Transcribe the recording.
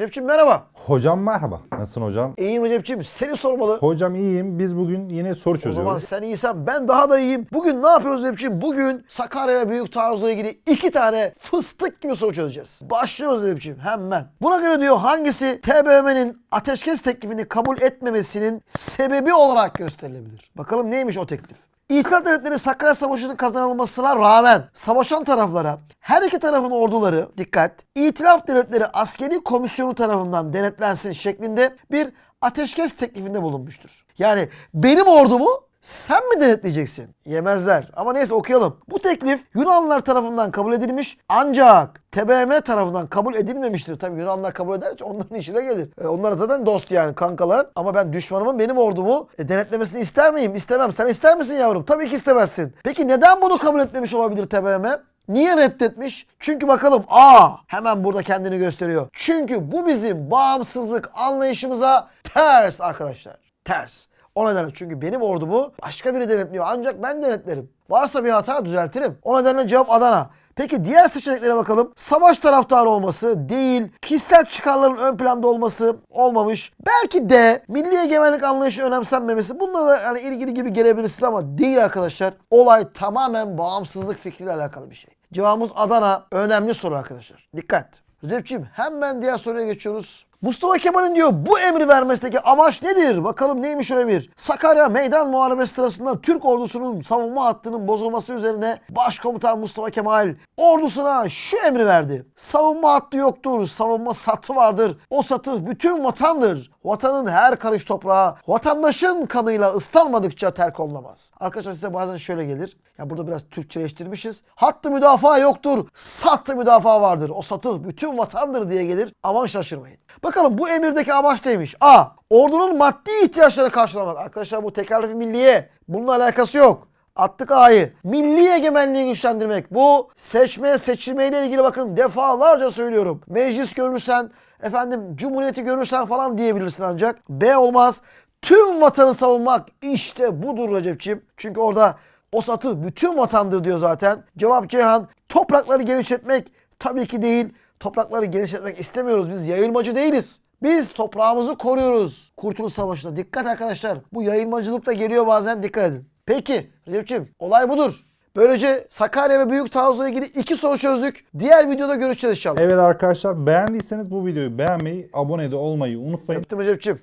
Recep'ciğim merhaba. Hocam merhaba. Nasılsın hocam? İyiyim Recep'ciğim. Seni sormalı. Hocam iyiyim. Biz bugün yine soru O zaman çözüyoruz. sen iyisen ben daha da iyiyim. Bugün ne yapıyoruz Recep'ciğim? Bugün Sakarya Büyük Taarruz'la ilgili iki tane fıstık gibi soru çözeceğiz. Başlıyoruz Recep'ciğim hemen. Buna göre diyor hangisi TBMM'nin ateşkes teklifini kabul etmemesinin sebebi olarak gösterilebilir? Bakalım neymiş o teklif? İtilaf devletleri Sakarya Savaşı'nın kazanılmasına rağmen savaşan taraflara her iki tarafın orduları dikkat İtilaf devletleri askeri komisyonu tarafından denetlensin şeklinde bir ateşkes teklifinde bulunmuştur. Yani benim ordumu sen mi denetleyeceksin? Yemezler. Ama neyse okuyalım. Bu teklif Yunanlılar tarafından kabul edilmiş ancak TBMM tarafından kabul edilmemiştir. Tabii Yunanlılar kabul ederse onların işine gelir. E, onlar zaten dost yani kankalar. Ama ben düşmanımın benim ordumu e, denetlemesini ister miyim? İstemem. Sen ister misin yavrum? Tabii ki istemezsin. Peki neden bunu kabul etmemiş olabilir TBMM? Niye reddetmiş? Çünkü bakalım A hemen burada kendini gösteriyor. Çünkü bu bizim bağımsızlık anlayışımıza ters arkadaşlar. Ters. O nedenle çünkü benim ordumu başka biri denetliyor. Ancak ben denetlerim. Varsa bir hata düzeltirim. O nedenle cevap Adana. Peki diğer seçeneklere bakalım. Savaş taraftarı olması değil, kişisel çıkarların ön planda olması olmamış. Belki de milli egemenlik anlayışı önemsenmemesi. Bununla da yani ilgili gibi gelebilir size ama değil arkadaşlar. Olay tamamen bağımsızlık fikriyle alakalı bir şey. Cevabımız Adana. Önemli soru arkadaşlar. Dikkat. Recep'ciğim hemen diğer soruya geçiyoruz. Mustafa Kemal'in diyor bu emri vermesindeki amaç nedir? Bakalım neymiş o emir? Sakarya meydan muharebesi sırasında Türk ordusunun savunma hattının bozulması üzerine Başkomutan Mustafa Kemal ordusuna şu emri verdi. Savunma hattı yoktur, savunma satı vardır. O satı bütün vatandır. Vatanın her karış toprağı vatandaşın kanıyla ıslanmadıkça terk olunamaz. Arkadaşlar size bazen şöyle gelir. Ya burada biraz Türkçeleştirmişiz. Hattı müdafaa yoktur. Sattı müdafaa vardır. O satı bütün vatandır diye gelir. Aman şaşırmayın. Bakalım bu emirdeki amaç neymiş? A. Ordunun maddi ihtiyaçları karşılamak. Arkadaşlar bu tekerlefi milliye. Bununla alakası yok. Attık A'yı. Milli egemenliği güçlendirmek. Bu seçme seçilmeyle ilgili bakın defalarca söylüyorum. Meclis görürsen, efendim cumhuriyeti görürsen falan diyebilirsin ancak. B olmaz. Tüm vatanı savunmak işte budur Recep'ciğim. Çünkü orada o satı bütün vatandır diyor zaten. Cevap Ceyhan. Toprakları genişletmek tabii ki değil. Toprakları genişletmek istemiyoruz. Biz yayılmacı değiliz. Biz toprağımızı koruyoruz. Kurtuluş Savaşı'nda. Dikkat arkadaşlar. Bu yayılmacılık da geliyor bazen. Dikkat edin. Peki Recep'ciğim olay budur. Böylece Sakarya ve Büyük Taarruz'la ilgili iki soru çözdük. Diğer videoda görüşeceğiz inşallah. Evet arkadaşlar beğendiyseniz bu videoyu beğenmeyi, abone de olmayı unutmayın. Öptüm Recep'ciğim.